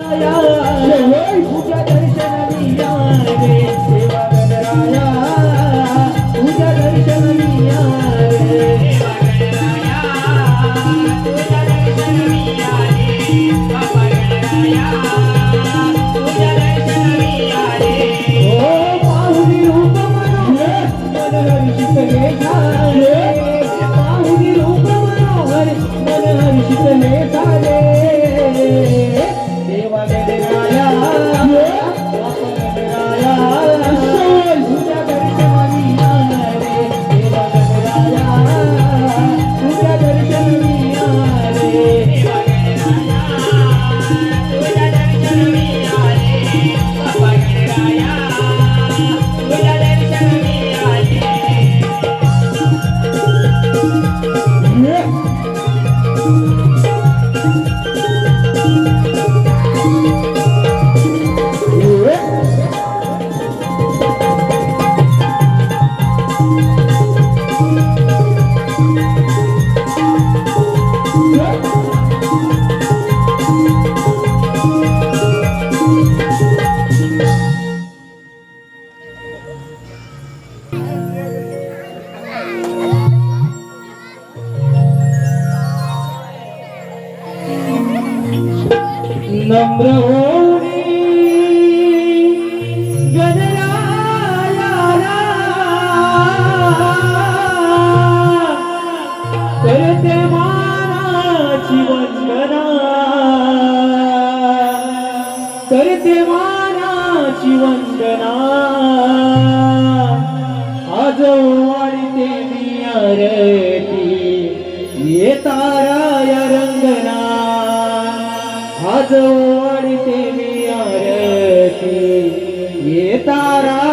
तुझ्या दर्शनानी या रे देवा गणराया নম্র হো आज वाढते मी आरती येताराया रंगना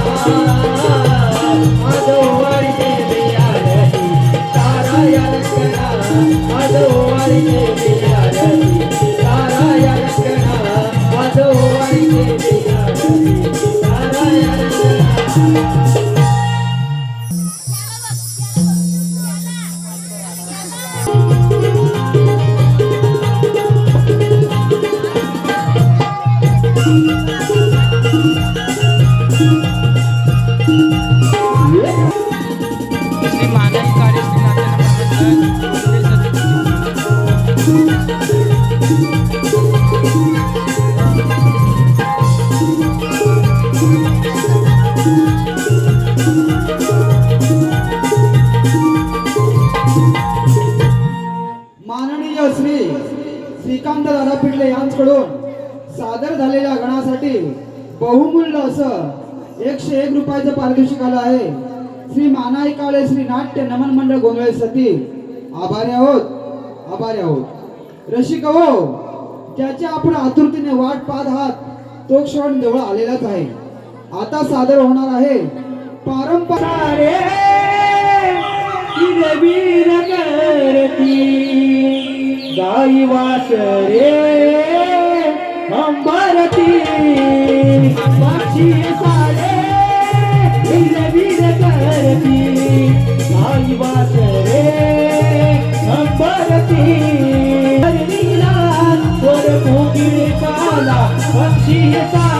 बहुमूल्य असं एकशे एक रुपयाचं पारितोषिक आलं आहे. श्री मानाई काळे श्री नाट्य नमन मंडळ गोंधळे सती. आभारी आहोत आभारी आहोत. रसिक हो ज्याची आपण आतुरतेने वाट पाहत आहात तो क्षण जवळ आलेलाच आहे. आता सादर होणार आहे पारंपरिक गाई वास रे अंबरती. साक्षी साडे वीर करती. आई वासरे अंबरती. हरणीला वर कोकिळ काला पक्षी साडे.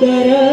Tarará.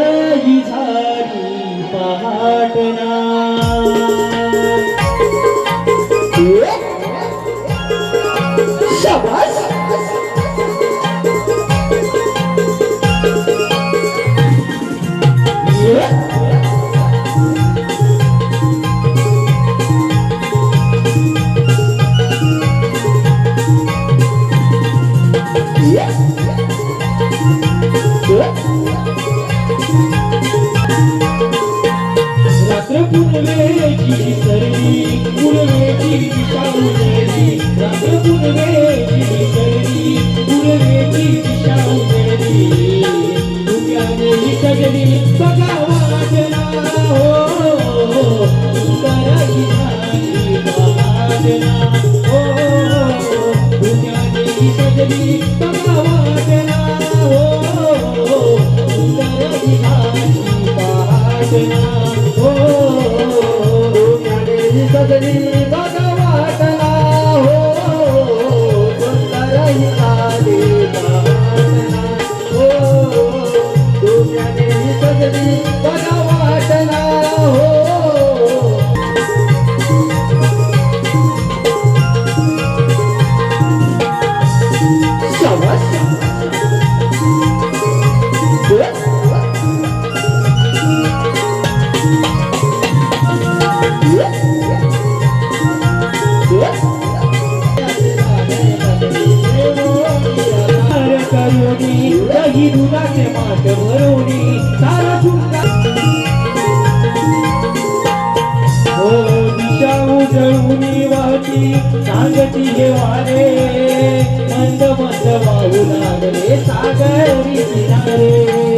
রে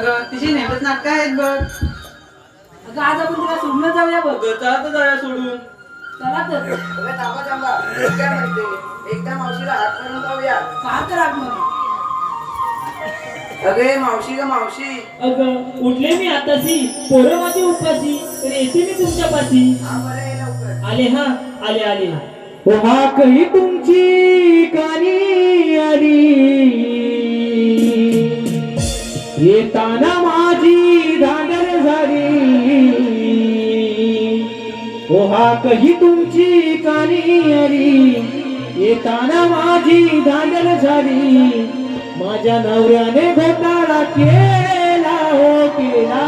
अगं तिची आहेत बघ. अगं आज आपण तुला सोडून जाऊया बघ. अगं चालत सोडून. चला तर. अरे थांबा एकदा मावशीला जाऊया. मावशी ग मावशी. अगं उठले मी आताशी. पोरं माझी उपाशी मी तुमच्या पाशी. हा लवकर. आले हा. आले आले हा. ओहाकही तुमची कानी आली. येताना माझी धागर झाली. हो ओहाकही तुमची कानियरी येताना माझी धागर झाली. माझ्या नवऱ्याने घोटाळा केला हो केला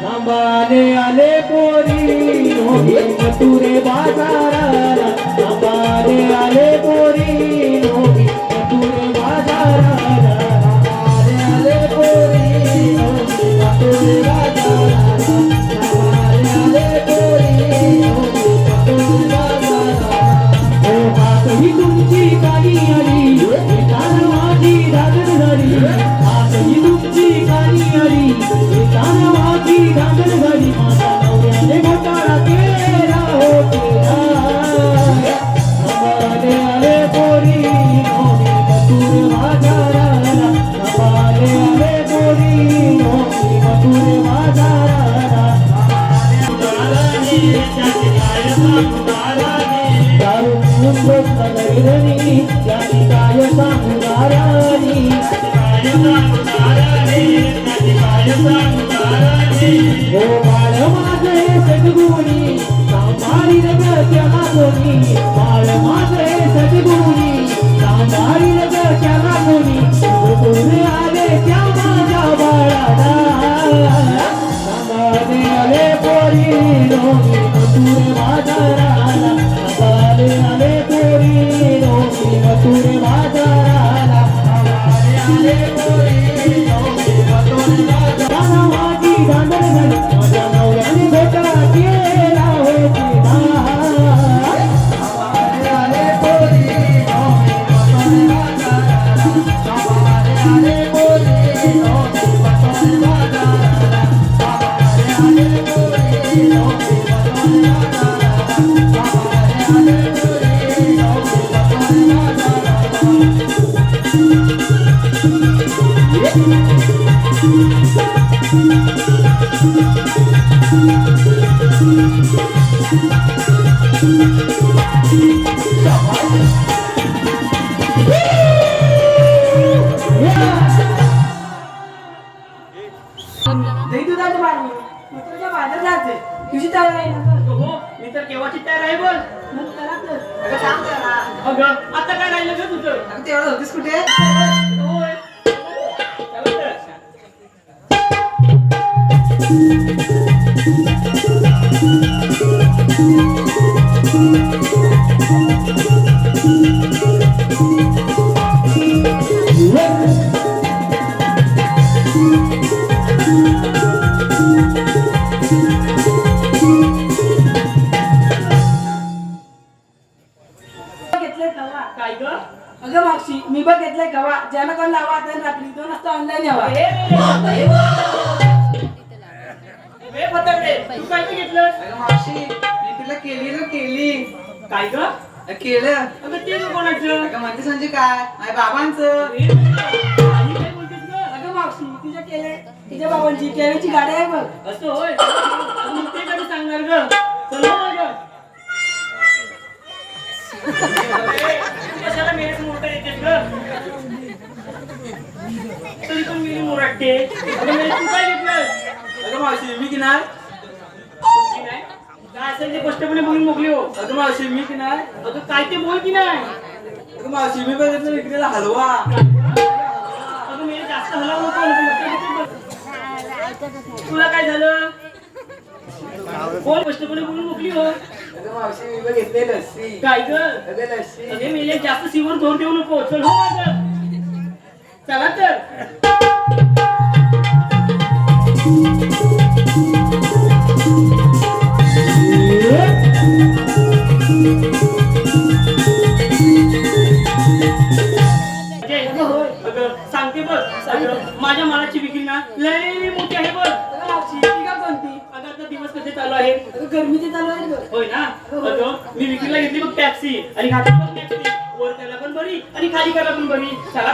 थांबाने आले पोरी. हो तुरे बाजार. आली हो बाळ माझं हे सद्गुणी, सांभाळील ग त्याला कोणी. बाळ माझं सद्गुणी, सांभाळील ग कोणी. कोण आले त्या माझ्या बाळाला सांभाळले आले पोरी नोनी मथुर बाजाराला लावा आता रात्री दोन वाजता ऑनलाईन यावा. वे फटाकडे तू काय ते घेतलं मावशी मी तुला केली ना केली. काय ग? केलं. अगं ते कोणाचं? अगं म्हणते म्हणजे काय? माझ्या बाबांचं. अगं मावशी तुझ्या केले तुझ्या बाबांची केळीची गाडी आहे बघ. असं होय? अगं मग ते कधी सांगणार ग? चल कशाला मेरे समोर येतेस ग? मी मोरटते अगं मेरे तू काय घेतलं अगं मावशी मी की नाही की नाही? काय असेल ते स्पष्टपणे बोलून मोकली हो. अगं मावशी मी की नाही अगं काय ते बोल की नाही. अगं मावशी मी बघितलं विक्रीला हलवा. अगं मेरे जास्त हलावू नको. तुला काय झालं? बोल स्पष्टपणे बोलून मोकली हो. मावशी मी बघितले लस्सी. काय ग? अगं लस्सी. अगे मेले जास्त सीवर जोर देऊ नको. चल हो माझं. चला तर. माझ्या मालाची विक्री ना लय मोठी आहे बघ. का कोणती? अगं आता दिवस कसे चालू आहे? गरमीचे चालू आहे बघ. होय ना? अगं मी विक्रीला घेतली बघ टॅक्सी. आणि खाली बघ टॅक्सी. वर करायला पण बरी आणि खाली करायला पण बरी. चला.